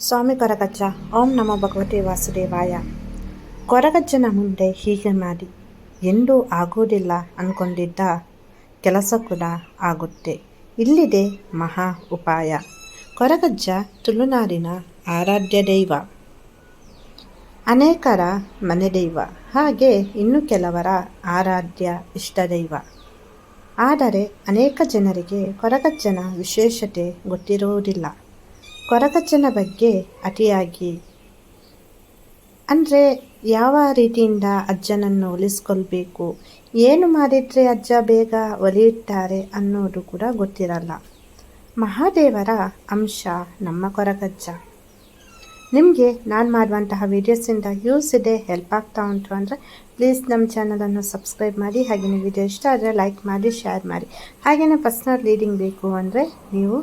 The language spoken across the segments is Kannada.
ಸ್ವಾಮಿ ಕೊರಗಜ್ಜ, ಓಂ ನಮೋ ಭಗವತಿ ವಾಸುದೇವಾಯ. ಕೊರಗಜ್ಜನ ಮುಂದೆ ಹೀಗೆ ಮಾಡಿ, ಎಂದೂ ಆಗುವುದಿಲ್ಲ ಅಂದ್ಕೊಂಡಿದ್ದ ಕೆಲಸ ಕೂಡ ಆಗುತ್ತೆ, ಇಲ್ಲಿದೆ ಮಹಾ ಉಪಾಯ. ಕೊರಗಜ್ಜ, ತುಳುನಾಡಿನ ಆರಾಧ್ಯ ದೈವ. ಅನೇಕರ ಮನೆ ದೈವ, ಹಾಗೆ ಇನ್ನು ಕೆಲವರ ಆರಾಧ್ಯ ಇಷ್ಟ ದೈವ. ಆದರೆ ಅನೇಕ ಜನರಿಗೆ ಕೊರಗಜ್ಜನ ವಿಶೇಷತೆ ಗೊತ್ತಿರುವುದಿಲ್ಲ. ಕೊರಗಜ್ಜನ ಬಗ್ಗೆ ಅತಿಯಾಗಿ. ಅಂದರೆ ಯಾವ ರೀತಿಯಿಂದ ಅಜ್ಜನನ್ನು ಒಲಿಸ್ಕೊಳ್ಬೇಕು? ಏನು ಮಾಡಿದರೆ ಅಜ್ಜ ಬೇಗ ಒಲಿಯುತ್ತಾರೆ ಅನ್ನೋದು ಕೂಡ ಗೊತ್ತಿರಲ್ಲ. ಮಹಾದೇವರ ಅಂಶ ನಮ್ಮ ಕೊರಗಜ್ಜ ನಿಮಗೆ ನಾನು ಮಾಡುವಂತಹ ವೀಡಿಯೋಸಿಂದ ಯೂಸ್ ಇದೆ ಹೆಲ್ಪ್ ಆಗ್ತಾ ಉಂಟು ಅಂದರೆ ಪ್ಲೀಸ್ ನಮ್ಮ ಚಾನಲನ್ನು ಸಬ್ಸ್ಕ್ರೈಬ್ ಮಾಡಿ ಹಾಗೆಯೇ ವಿಡಿಯೋ ಇಷ್ಟ ಆದರೆ ಲೈಕ್ ಮಾಡಿ ಶೇರ್ ಮಾಡಿ. ಹಾಗೆಯೇ ಪರ್ಸ್ನಲ್ ಲೀಡಿಂಗ್ ಬೇಕು ಅಂದರೆ ನೀವು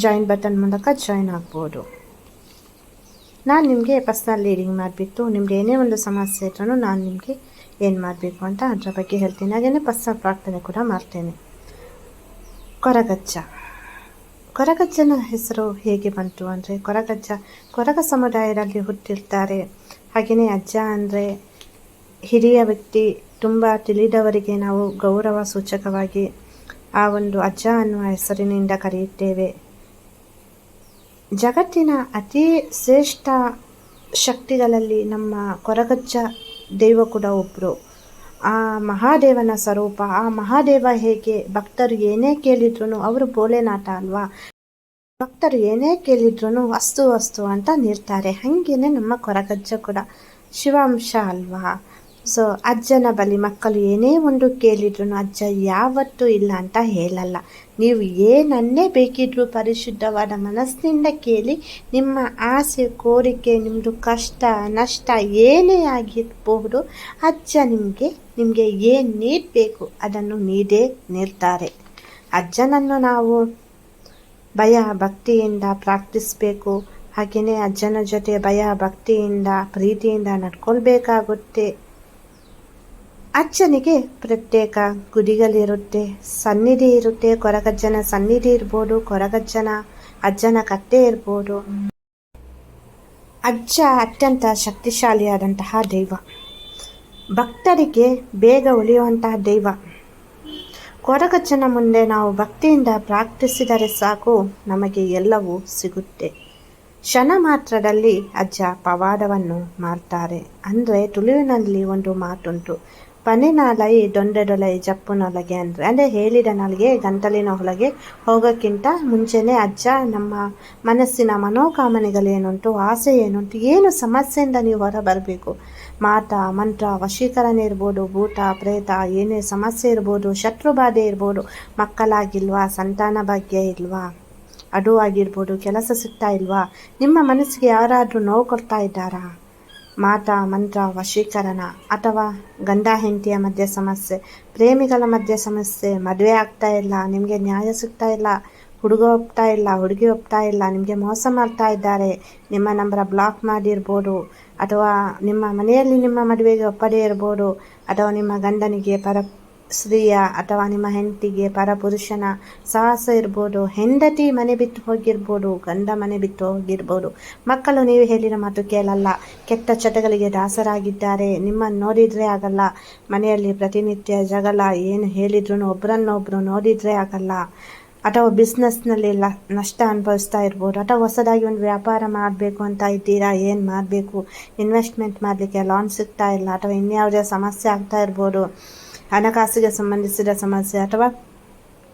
ಜಾಯಿನ್ ಬಟನ್ ಮೂಲಕ ಜಾಯಿನ್ ಆಗ್ಬೋದು. ನಾನು ನಿಮಗೆ ಪರ್ಸ್ನಲ್ ಲೀಡಿಂಗ್ ಮಾಡಿಬಿಟ್ಟು ನಿಮಗೆ ಏನೇ ಒಂದು ಸಮಸ್ಯೆ ಇದ್ರೂ ನಾನು ನಿಮಗೆ ಏನು ಮಾಡಬೇಕು ಅಂತ ಅದರ ಬಗ್ಗೆ ಹೇಳ್ತೀನಿ. ಹಾಗೆಯೇ ಪರ್ಸ್ನಲ್ ಪ್ರಾರ್ಥನೆ ಕೂಡ ಮಾಡ್ತೇನೆ. ಕೊರಗಜ್ಜ. ಕೊರಗಜ್ಜನ ಹೆಸರು ಹೇಗೆ ಬಂತು ಅಂದರೆ ಕೊರಗಜ್ಜ, ಕೊರಗ ಸಮುದಾಯದಲ್ಲಿ ಹುಟ್ಟಿರ್ತಾರೆ. ಹಾಗೆಯೇ ಅಜ್ಜ ಅಂದರೆ ಹಿರಿಯ ವ್ಯಕ್ತಿ, ತುಂಬ ತಿಳಿದವರಿಗೆ ನಾವು ಗೌರವ ಸೂಚಕವಾಗಿ ಆ ಒಂದು ಅಜ್ಜ ಅನ್ನುವ ಹೆಸರಿನಿಂದ ಕರೆಯುತ್ತೇವೆ. ಜಗತ್ತಿನ ಅತಿ ಶ್ರೇಷ್ಠ ಶಕ್ತಿಗಳಲ್ಲಿ ನಮ್ಮ ಕೊರಗಜ್ಜ ದೇವ ಕೂಡ ಒಬ್ಬರು ಆ ಮಹಾದೇವನ ಸ್ವರೂಪ, ಆ ಮಹಾದೇವ ಹೇಗೆ ಭಕ್ತರು ಏನೇ ಕೇಳಿದ್ರು ಅವರು ಭೋಲೆನಾಥ ಅಲ್ವಾ? ಭಕ್ತರು ಏನೇ ಕೇಳಿದ್ರು ವಸ್ತು ವಸ್ತು ಅಂತ ನೀಡ್ತಾರೆ. ಹಾಗೇನೆ ನಮ್ಮ ಕೊರಗಜ್ಜ ಕೂಡ ಶಿವಾಂಶ ಅಲ್ವಾ? ಸೊ ಅಜ್ಜನ ಬಳಿ ಮಕ್ಕಳು ಏನೇ ಒಂದು ಕೇಳಿದ್ರು ಅಜ್ಜ, ಯಾವತ್ತೂ ಇಲ್ಲ ಅಂತ ಹೇಳಲ್ಲ. ನೀವು ಏನನ್ನೇ ಬೇಕಿದ್ರು ಪರಿಶುದ್ಧವಾದ ಮನಸ್ಸಿನಿಂದ ಕೇಳಿ, ನಿಮ್ಮ ಆಸೆ, ಕೋರಿಕೆ ನಿಮ್ಮದು ಕಷ್ಟ, ನಷ್ಟ ಏನೇ ಆಗಿರಬಹುದು, ಅಜ್ಜ ನಿಮಗೆ ನಿಮಗೆ ಏನು ನೀಡಬೇಕು ಅದನ್ನು ನೀಡೇ ನೀಡ್ತಾರೆ ಅಜ್ಜನನ್ನು ನಾವು ಭಯ, ಭಕ್ತಿಯಿಂದ ಪ್ರಾರ್ಥಿಸಬೇಕು. ಹಾಗೆಯೇ ಅಜ್ಜನ ಜೊತೆ ಭಯ, ಭಕ್ತಿಯಿಂದ, ಪ್ರೀತಿಯಿಂದ ನಡ್ಕೊಳ್ಬೇಕಾಗುತ್ತೆ. ಅಜ್ಜನಿಗೆ ಪ್ರತ್ಯೇಕ ಗುಡಿಗಳಿರುತ್ತೆ. ಸನ್ನಿಧಿ ಇರುತ್ತೆ, ಕೊರಗಜ್ಜನ ಸನ್ನಿಧಿ ಇರ್ಬೋದು, ಕೊರಗಜ್ಜನ ಅಜ್ಜನ ಕತ್ತೆ ಇರ್ಬೋದು. ಅಜ್ಜ ಅತ್ಯಂತ ಶಕ್ತಿಶಾಲಿಯಾದಂತಹ ದೈವ. ಭಕ್ತರಿಗೆ ಬೇಗ ಉಳಿಯುವಂತಹ ದೈವ. ಕೊರಗಜ್ಜನ ಮುಂದೆ ನಾವು ಭಕ್ತಿಯಿಂದ ಪ್ರಾರ್ಥಿಸಿದರೆ ಸಾಕು, ನಮಗೆ ಎಲ್ಲವೂ ಸಿಗುತ್ತೆ. ಕ್ಷಣ ಮಾತ್ರದಲ್ಲಿ ಅಜ್ಜ ಪವಾಡವನ್ನು ಮಾಡ್ತಾರೆ ಅಂದರೆ ತುಳುವಿನಲ್ಲಿ ಒಂದು ಮಾತುಂಟು. ಪನಿನಾಲೈ ದೊಂಡೆಡೊಲೈ ಜಪ್ಪುನೊಳಗೆ ಅಂದರೆ ಅಂದರೆ ಹೇಳಿದ ನಾಲಿಗೆ ಗಂಟಲಿನ ಒಳಗೆ ಹೋಗೋಕ್ಕಿಂತ ಮುಂಚೆನೇ ಅಜ್ಜ, ನಮ್ಮ ಮನಸ್ಸಿನ ಮನೋಕಾಮನೆಗಳೇನುಂಟು ಆಸೆ ಏನುಂಟು ಏನು ಸಮಸ್ಯೆಯಿಂದ ನೀವು ಹೊರ ಬರಬೇಕು ಮಾತ, ಮಂತ್ರ, ವಶೀಕರಣ ಇರ್ಬೋದು, ಭೂತ, ಪ್ರೇತ, ಏನೇ ಸಮಸ್ಯೆ ಇರ್ಬೋದು ಶತ್ರು ಬಾಧೆ ಇರ್ಬೋದು, ಮಕ್ಕಳಾಗಿಲ್ವಾ, ಸಂತಾನ ಭಾಗ್ಯ ಇಲ್ವಾ, ಅಡುವಾಗಿರ್ಬೋದು, ಕೆಲಸ ಸಿಗ್ತಾ ಇಲ್ವಾ, ನಿಮ್ಮ ಮನಸ್ಸಿಗೆ ಯಾರಾದರೂ ನೋವು ಕೊಡ್ತಾ ಇದ್ದಾರಾ? ಮಾತ, ಮಂತ್ರ, ವಶೀಕರಣ ಅಥವಾ ಗಂಡ, ಹೆಂಡತಿಯ ಮಧ್ಯೆ ಸಮಸ್ಯೆ, ಪ್ರೇಮಿಗಳ ಮಧ್ಯೆ ಸಮಸ್ಯೆ, ಮದುವೆ ಆಗ್ತಾ ಇಲ್ಲ, ನಿಮಗೆ ನ್ಯಾಯ ಸಿಗ್ತಾ ಇಲ್ಲ, ಹುಡುಗ ಒಪ್ತಾ ಇಲ್ಲ, ಹುಡುಗಿ ಒಪ್ತಾ ಇಲ್ಲ, ನಿಮಗೆ ಮೋಸ ಮಾಡ್ತಾ ಇದ್ದಾರೆ, ನಿಮ್ಮ ನಂಬರ ಬ್ಲಾಕ್ ಮಾಡಿರ್ಬೋದು, ಅಥವಾ ನಿಮ್ಮ ಮನೆಯಲ್ಲಿ ನಿಮ್ಮ ಮದುವೆಗೆ ಒಪ್ಪದೇ ಇರ್ಬೋದು, ಅಥವಾ ನಿಮ್ಮ ಗಂಡನಿಗೆ ಪರ ಸ್ತ್ರೀಯ ಅಥವಾ ನಿಮ್ಮ ಹೆಂಡತಿಗೆ ಪರಪುರುಷನ ಸಾಹಸ ಇರ್ಬೋದು, ಹೆಂಡತಿ ಮನೆ ಬಿಟ್ಟು ಹೋಗಿರ್ಬೋದು, ಗಂಡ ಮನೆ ಬಿಟ್ಟು ಹೋಗಿರ್ಬೋದು. ಮಕ್ಕಳು ನೀವು ಹೇಳಿರೋ ಮಾತು ಕೇಳಲ್ಲ. ಕೆಟ್ಟ ಚಟಗಳಿಗೆ ದಾಸರಾಗಿದ್ದಾರೆ. ನಿಮ್ಮನ್ನು ನೋಡಿದರೆ ಆಗಲ್ಲ. ಮನೆಯಲ್ಲಿ ಪ್ರತಿನಿತ್ಯ ಜಗಳ, ಏನು ಹೇಳಿದ್ರು ಒಬ್ಬರನ್ನೊಬ್ಬರು ನೋಡಿದರೆ ಆಗಲ್ಲ. ಅಥವಾ ಬಿಸ್ನೆಸ್ನಲ್ಲಿ ಲ, ನಷ್ಟ ಅನುಭವಿಸ್ತಾ ಇರ್ಬೋದು. ಅಥವಾ ಹೊಸದಾಗಿ ಒಂದು ವ್ಯಾಪಾರ ಮಾಡಬೇಕು ಅಂತ ಇದ್ದೀರಾ? ಏನು ಮಾಡಬೇಕು? ಇನ್ವೆಸ್ಟ್ಮೆಂಟ್ ಮಾಡಲಿಕ್ಕೆ ಲಾನ್ ಸಿಗ್ತಾ ಇಲ್ಲ. ಅಥವಾ ಇನ್ಯಾವುದೇ ಸಮಸ್ಯೆ ಆಗ್ತಾ ಇರ್ಬೋದು. ಹಣಕಾಸಿಗೆ ಸಂಬಂಧಿಸಿದ ಸಮಸ್ಯೆ ಅಥವಾ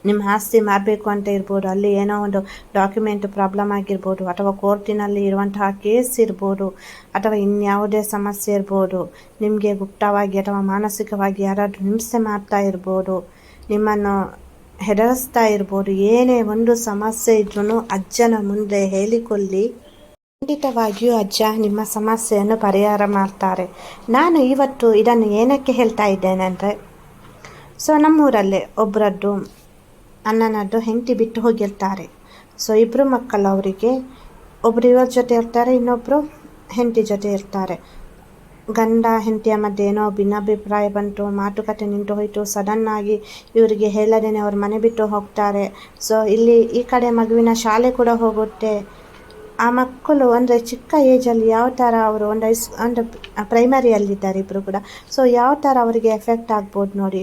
ನಿಮ್ಮ ಆಸ್ತಿ ಮಾರಬೇಕು ಅಂತ ಇರ್ಬೋದು, ಅಲ್ಲಿ ಏನೋ ಒಂದು ಡಾಕ್ಯುಮೆಂಟ್ ಪ್ರಾಬ್ಲಮ್ ಆಗಿರ್ಬೋದು ಅಥವಾ ಕೋರ್ಟಿನಲ್ಲಿ ಇರುವಂತಹ ಕೇಸ್ ಇರ್ಬೋದು ಅಥವಾ ಇನ್ಯಾವುದೇ ಸಮಸ್ಯೆ ಇರ್ಬೋದು, ನಿಮಗೆ ಗುಪ್ತವಾಗಿ ಅಥವಾ ಮಾನಸಿಕವಾಗಿ ಯಾರಾದರೂ ಹಿಂಸೆ ಮಾಡ್ತಾ ಇರ್ಬೋದು, ನಿಮ್ಮನ್ನು ಹೆದರಿಸ್ತಾ ಇರ್ಬೋದು, ಏನೇ ಒಂದು ಸಮಸ್ಯೆ ಇದ್ರೂ ಅಜ್ಜನ ಮುಂದೆ ಹೇಳಿಕೊಳ್ಳಿ. ಖಂಡಿತವಾಗಿಯೂ ಅಜ್ಜ ನಿಮ್ಮ ಸಮಸ್ಯೆಯನ್ನು ಪರಿಹಾರ ಮಾಡ್ತಾರೆ. ನಾನು ಇವತ್ತು ಇದನ್ನು ಏನಕ್ಕೆ ಹೇಳ್ತಾ ಇದ್ದೇನೆ ಅಂದರೆ ಸೊ ನಮ್ಮೂರಲ್ಲೇ ಒಬ್ಬರದ್ದು ಅಣ್ಣನದ್ದು ಹೆಂಡತಿ ಬಿಟ್ಟು ಹೋಗಿರ್ತಾರೆ. ಸೊ ಇಬ್ಬರು ಮಕ್ಕಳು ಅವರಿಗೆ. ಒಬ್ಬರು ಇವ್ರ ಜೊತೆ ಇರ್ತಾರೆ ಇನ್ನೊಬ್ಬರು ಹೆಂಡತಿ ಜೊತೆ ಇರ್ತಾರೆ. ಗಂಡ ಹೆಂಡತಿಯ ಮಧ್ಯೆ ಏನೋ ಭಿನ್ನಾಭಿಪ್ರಾಯ ಬಂತು, ಮಾತುಕತೆ ನಿಂತು ಹೋಯಿತು. ಸಡನ್ನಾಗಿ ಇವರಿಗೆ ಹೇಳದೇನೆ ಅವ್ರ ಮನೆ ಬಿಟ್ಟು ಹೋಗ್ತಾರೆ. ಸೊ ಇಲ್ಲಿ ಈ ಕಡೆ ಮಗುವಿನ ಶಾಲೆ ಕೂಡ ಹೋಗುತ್ತೆ. ಆ ಮಕ್ಕಳು ಅಂದರೆ ಚಿಕ್ಕ ಏಜಲ್ಲಿ ಯಾವ ಥರ ಅವರು ಒಂದು ಐಸ್ ಒಂದು ಪ್ರೈಮರಿಯಲ್ಲಿದ್ದಾರೆ ಇಬ್ಬರು ಕೂಡ. ಸೊ ಯಾವ ಥರ ಅವರಿಗೆ ಎಫೆಕ್ಟ್ ಆಗ್ಬೋದು ನೋಡಿ.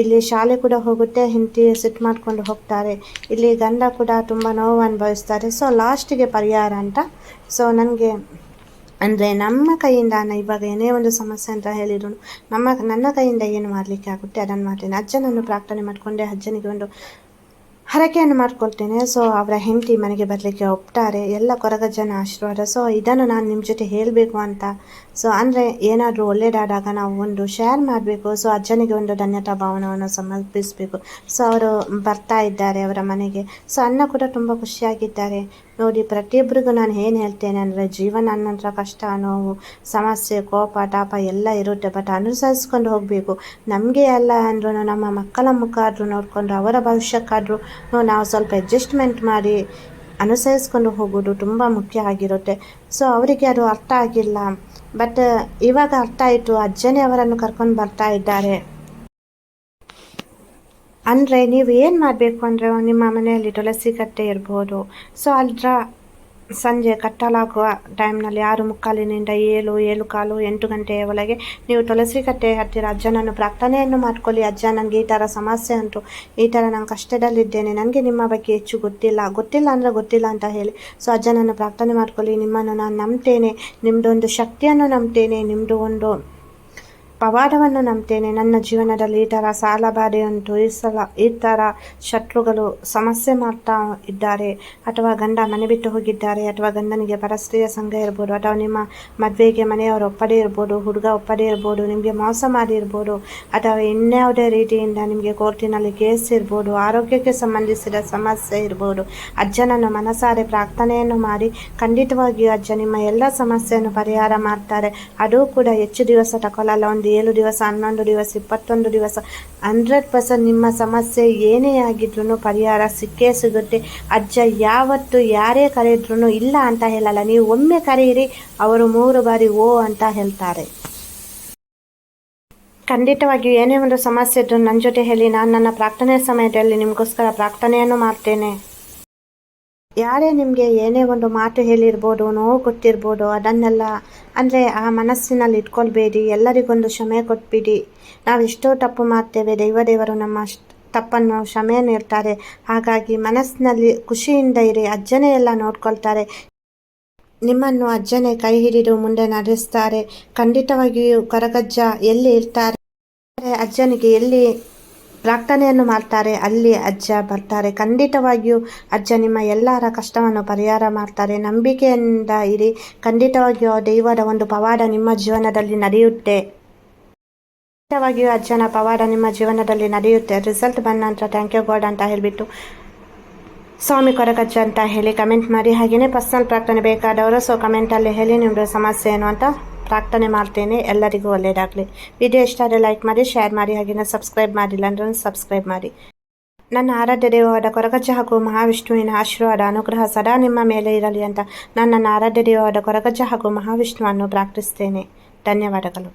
ಇಲ್ಲಿ ಶಾಲೆ ಕೂಡ ಹೋಗುತ್ತೆ, ಹೆಂಡತಿ ಸಿಟ್ ಮಾಡ್ಕೊಂಡು ಹೋಗ್ತಾರೆ. ಇಲ್ಲಿ ಗಂಡ ಕೂಡ ತುಂಬ ನೋವು ಅನುಭವಿಸ್ತಾರೆ. ಸೊ ಲಾಸ್ಟಿಗೆ ಪರಿಹಾರ ಅಂತ. ಸೊ ನನಗೆ ಅಂದರೆ ನಮ್ಮ ಕೈಯಿಂದ ನಾನು ಇವಾಗ ಏನೇ ಒಂದು ಸಮಸ್ಯೆ ಅಂತ ಹೇಳಿದ್ರು, ನಮ್ಮ, ನನ್ನ ಕೈಯಿಂದ ಏನು ಮಾಡಲಿಕ್ಕೆ ಆಗುತ್ತೆ? ಅದನ್ನು ಮಾಡ್ತೇನೆ ಅಜ್ಜನನ್ನು ಪ್ರಾರ್ಥನೆ ಮಾಡಿಕೊಂಡೆ ಅಜ್ಜನಿಗೆ ಒಂದು ಹರಕೆಯನ್ನು ಮಾಡ್ಕೊಳ್ತೇನೆ. ಸೊ ಅವರ ಹೆಂಡತಿ ಮನೆಗೆ ಬರಲಿಕ್ಕೆ ಒಪ್ತಾರೆ. ಎಲ್ಲ ಕೊರಗ ಜನ ಆಶೀರ್ವಾದ. ಸೊ ಇದನ್ನು ನಾನು ನಿಮ್ಮ ಜೊತೆ ಹೇಳಬೇಕು ಅಂತ. ಸೊ ಅಂದರೆ ಏನಾದರೂ ಒಳ್ಳೆಯದಾದಾಗ ನಾವು ಒಂದು ಶೇರ್ ಮಾಡಬೇಕು. ಸೊ ಅಜ್ಜನಿಗೆ ಒಂದು ಧನ್ಯತಾ ಭಾವನವನ್ನು ಸಮರ್ಪಿಸಬೇಕು. ಸೊ ಅವರು ಬರ್ತಾ ಇದ್ದಾರೆ ಅವರ ಮನೆಗೆ. ಸೊ ಅಣ್ಣ ಕೂಡ ತುಂಬ ಖುಷಿಯಾಗಿದ್ದಾರೆ. ನೋಡಿ, ಪ್ರತಿಯೊಬ್ಬರಿಗೂ ನಾನು ಏನು ಹೇಳ್ತೇನೆ ಅಂದರೆ, ಜೀವನ ಅನ್ನೋಂಥ ಕಷ್ಟ, ನೋವು, ಸಮಸ್ಯೆ, ಕೋಪ, ತಾಪ ಎಲ್ಲ ಇರುತ್ತೆ. ಬಟ್ ಅನುಸರಿಸ್ಕೊಂಡು ಹೋಗಬೇಕು. ನಮಗೆ ಅಲ್ಲ ಅಂದ್ರೂ ನಮ್ಮ ಮಕ್ಕಳ ಮುಖ ಆದರೂ ನೋಡಿಕೊಂಡು, ಅವರ ಭವಿಷ್ಯಕ್ಕಾದರೂ ನಾವು ಸ್ವಲ್ಪ ಅಡ್ಜಸ್ಟ್ಮೆಂಟ್ ಮಾಡಿ ಅನುಸರಿಸ್ಕೊಂಡು ಹೋಗೋದು ತುಂಬ ಮುಖ್ಯ ಆಗಿರುತ್ತೆ. ಸೊ ಅವರಿಗೆ ಅದು ಅರ್ಥ ಆಗಿಲ್ಲ. ಬಟ್ ಇವಾಗ ಅರ್ಥ ಆಯಿತು. ಅಜ್ಜನೇ ಅವರನ್ನು ಕರ್ಕೊಂಡು ಬರ್ತಾ ಇದ್ದಾರೆ. ಅಂದರೆ ನೀವು ಏನು ಮಾಡಬೇಕು ಅಂದರೆ ನಿಮ್ಮ ಮನೆಯಲ್ಲಿ ತುಳಸಿ ಕಟ್ಟೆ ಇರ್ಬೋದು. ಸೊ ಅದರ ಸಂಜೆ ಕಟ್ಟಲಾಗುವ ಟೈಮ್ನಲ್ಲಿ ಆರು ಮುಕ್ಕಾಲಿನಿಂದ ಏಳು ಏಳು ಕಾಲು, ಎಂಟು ಗಂಟೆಯ ಒಳಗೆ ನೀವು ತುಳಸಿ ಕಟ್ಟೆ ಹತ್ತಿರ ಅಜ್ಜನನ್ನು ಪ್ರಾರ್ಥನೆಯನ್ನು ಮಾಡ್ಕೊಳ್ಳಿ. ಅಜ್ಜ ನನಗೆ ಈ ಥರ ಸಮಸ್ಯೆ ಉಂಟು, ಈ ಥರ ನಾನು ಕಷ್ಟದಲ್ಲಿದ್ದೇನೆ ನನಗೆ ನಿಮ್ಮ ಬಗ್ಗೆ ಹೆಚ್ಚು ಗೊತ್ತಿಲ್ಲ. ಗೊತ್ತಿಲ್ಲ ಅಂದರೆ ಗೊತ್ತಿಲ್ಲ ಅಂತ ಹೇಳಿ. ಸೊ ಅಜ್ಜನನ್ನು ಪ್ರಾರ್ಥನೆ ಮಾಡ್ಕೊಳ್ಳಿ. ನಿಮ್ಮನ್ನು ನಾನು ನಂಬ್ತೇನೆ. ನಿಮ್ಮದೊಂದು ಶಕ್ತಿಯನ್ನು ನಂಬ್ತೇನೆ. ನಿಮ್ಮದು ಒಂದು ಪವಾಡವನ್ನು ನಂಬ್ತೇನೆ. ನನ್ನ ಜೀವನದಲ್ಲಿ ಈ ಥರ ಸಾಲ ಬಾಧೆ ಈ ಸಲ ಈ ಥರ ಶತ್ರುಗಳು ಸಮಸ್ಯೆ ಮಾಡ್ತಾ ಇದ್ದಾರೆ. ಅಥವಾ ಗಂಡ ಮನೆ ಬಿಟ್ಟು ಹೋಗಿದ್ದಾರೆ. ಅಥವಾ ಗಂಡನಿಗೆ ಪರಸ್ತ್ರೀಯ ಸಂಘ ಇರ್ಬೋದು, ಅಥವಾ ನಿಮ್ಮ ಮದುವೆಗೆ ಮನೆಯವರು ಒಪ್ಪದೇ ಇರ್ಬೋದು, ಹುಡುಗ ಒಪ್ಪದೇ ಇರ್ಬೋದು, ನಿಮಗೆ ಮೋಸ ಮಾಡಿರ್ಬೋದು ಅಥವಾ ಇನ್ಯಾವುದೇ ರೀತಿಯಿಂದ ನಿಮಗೆ ಕೋರ್ಟಿನಲ್ಲಿ ಕೇಸ್ ಇರ್ಬೋದು, ಆರೋಗ್ಯಕ್ಕೆ ಸಂಬಂಧಿಸಿದ ಸಮಸ್ಯೆ ಇರ್ಬೋದು, ಅಜ್ಜನನ್ನು ಮನಸಾರೆ ಪ್ರಾರ್ಥನೆಯನ್ನು ಮಾಡಿ, ಖಂಡಿತವಾಗಿಯೂ ಅಜ್ಜ ನಿಮ್ಮ ಎಲ್ಲ ಸಮಸ್ಯೆಯನ್ನು ಪರಿಹಾರ ಮಾಡ್ತಾರೆ. ಅದು ಕೂಡ ಹೆಚ್ಚು ದಿವಸ ತಗೊಳ್ಳಲ್ಲ. ಒಂದು ಏಳು ದಿವಸ, ಹನ್ನೊಂದು ದಿವಸ, ಇಪ್ಪತ್ತೊಂದು ದಿವಸ ಹಂಡ್ರೆಡ್ ಪರ್ಸೆಂಟ್ ನಿಮ್ಮ ಸಮಸ್ಯೆ ಏನೇ ಆಗಿದ್ರು ಪರಿಹಾರ ಸಿಕ್ಕೇ ಸಿಗುತ್ತೆ. ಅಜ್ಜ, ಯಾವತ್ತು ಯಾರೇ ಕರೆಯಿದ್ರು ಇಲ್ಲ ಅಂತ ಹೇಳಲ್ಲ. ನೀವು ಒಮ್ಮೆ ಕರೆಯಿರಿ, ಅವರು ಮೂರು ಬಾರಿ ಓ ಅಂತ ಹೇಳ್ತಾರೆ. ಖಂಡಿತವಾಗಿಯೂ ಏನೇ ಒಂದು ಸಮಸ್ಯೆ ಇದ್ದರೂ ನನ್ನ ಜೊತೆ ಹೇಳಿ, ನಾನು ನನ್ನ ಪ್ರಾರ್ಥನೆ ಸಮಯದಲ್ಲಿ ನಿಮಗೋಸ್ಕರ ಪ್ರಾರ್ಥನೆಯನ್ನು ಮಾಡ್ತೇನೆ. ಯಾರೇ ನಿಮಗೆ ಏನೇ ಒಂದು ಮಾತು ಹೇಳಿರ್ಬೋದು, ನೋವು ಕೊಟ್ಟಿರ್ಬೋದು, ಅದನ್ನೆಲ್ಲ ಅಂದರೆ ಆ ಮನಸ್ಸಿನಲ್ಲಿ ಇಟ್ಕೊಳ್ಬೇಡಿ, ಎಲ್ಲರಿಗೊಂದು ಕ್ಷಮೆ ಕೊಟ್ಬಿಡಿ. ನಾವು ಎಷ್ಟೋ ತಪ್ಪು ಮಾಡ್ತೇವೆ, ದೈವದೇವರು ನಮ್ಮ ತಪ್ಪನ್ನು ಕ್ಷಮೆಯನ್ನು ಇರ್ತಾರೆ ಹಾಗಾಗಿ ಮನಸ್ಸಿನಲ್ಲಿ ಖುಷಿಯಿಂದ ಇರಿ, ಅಜ್ಜನೇ ಎಲ್ಲ ನೋಡ್ಕೊಳ್ತಾರೆ. ನಿಮ್ಮನ್ನು ಅಜ್ಜನೇ ಕೈ ಹಿಡಿದು ಮುಂದೆ ನಡೆಸ್ತಾರೆ. ಖಂಡಿತವಾಗಿಯೂ ಕರಗಜ್ಜ ಎಲ್ಲಿ ಇರ್ತಾರೆ? ಅಜ್ಜನಿಗೆ ಎಲ್ಲಿ ಪ್ರಾರ್ಥನೆಯನ್ನು ಮಾಡ್ತಾರೆ, ಅಲ್ಲಿ ಅಜ್ಜ ಬರ್ತಾರೆ. ಖಂಡಿತವಾಗಿಯೂ ಅಜ್ಜ, ನಿಮ್ಮ ಎಲ್ಲರ ಕಷ್ಟವನ್ನು ಪರಿಹಾರ ಮಾಡ್ತಾರೆ. ನಂಬಿಕೆಯಿಂದ ಇರಿ. ಖಂಡಿತವಾಗಿಯೂ ದೈವದ ಒಂದು ಪವಾಡ ನಿಮ್ಮ ಜೀವನದಲ್ಲಿ ನಡೆಯುತ್ತೆ. ಖಂಡಿತವಾಗಿಯೂ ಅಜ್ಜನ ಪವಾಡ ನಿಮ್ಮ ಜೀವನದಲ್ಲಿ ನಡೆಯುತ್ತೆ. ರಿಸಲ್ಟ್ ಬಂದ ನಂತರ ಥ್ಯಾಂಕ್ ಯು ಗಾಡ್ ಅಂತ ಹೇಳಿಬಿಟ್ಟು ಸ್ವಾಮಿ ಕೊರಗಜ್ಜ ಅಂತ ಹೇಳಿ ಕಮೆಂಟ್ ಮಾಡಿ. ಹಾಗೆಯೇ ಪರ್ಸನಲ್ ಪ್ರಾರ್ಥನೆ ಬೇಕಾದವರು ಸೊ ಕಮೆಂಟಲ್ಲಿ ಹೇಳಿ ನಿಮ್ಮದು ಸಮಸ್ಯೆ ಏನು ಅಂತ ಪ್ರಾರ್ಥನೆ ಮಾಡ್ತೇನೆ. ಎಲ್ಲರಿಗೂ ಒಳ್ಳೆಯದಾಗಲಿ ವಿಡಿಯೋ ಇಷ್ಟ ಆದರೆ ಲೈಕ್ ಮಾಡಿ, ಶೇರ್ ಮಾಡಿ ಹಾಗೆಯೇ ಸಬ್ಸ್ಕ್ರೈಬ್ ಮಾಡಿಲ್ಲ ಅಂದ್ರೆ ಸಬ್ಸ್ಕ್ರೈಬ್ ಮಾಡಿ. ನನ್ನ ಆರಾಧ್ಯ ದೇವವಾದ ಕೊರಗಜ್ಜ ಹಾಗೂ ಮಹಾವಿಷ್ಣುವಿನ ಆಶೀರ್ವಾದ, ಅನುಗ್ರಹ ಸದಾ ನಿಮ್ಮ ಮೇಲೆ ಇರಲಿ ಅಂತ ನಾನು ನನ್ನ ಆರಾಧ್ಯ ದೇವವಾದ ಕೊರಗಜ್ಜ ಹಾಗೂ ಮಹಾವಿಷ್ಣುವನ್ನು ಪ್ರಾರ್ಥಿಸ್ತೇನೆ. ಧನ್ಯವಾದಗಳು.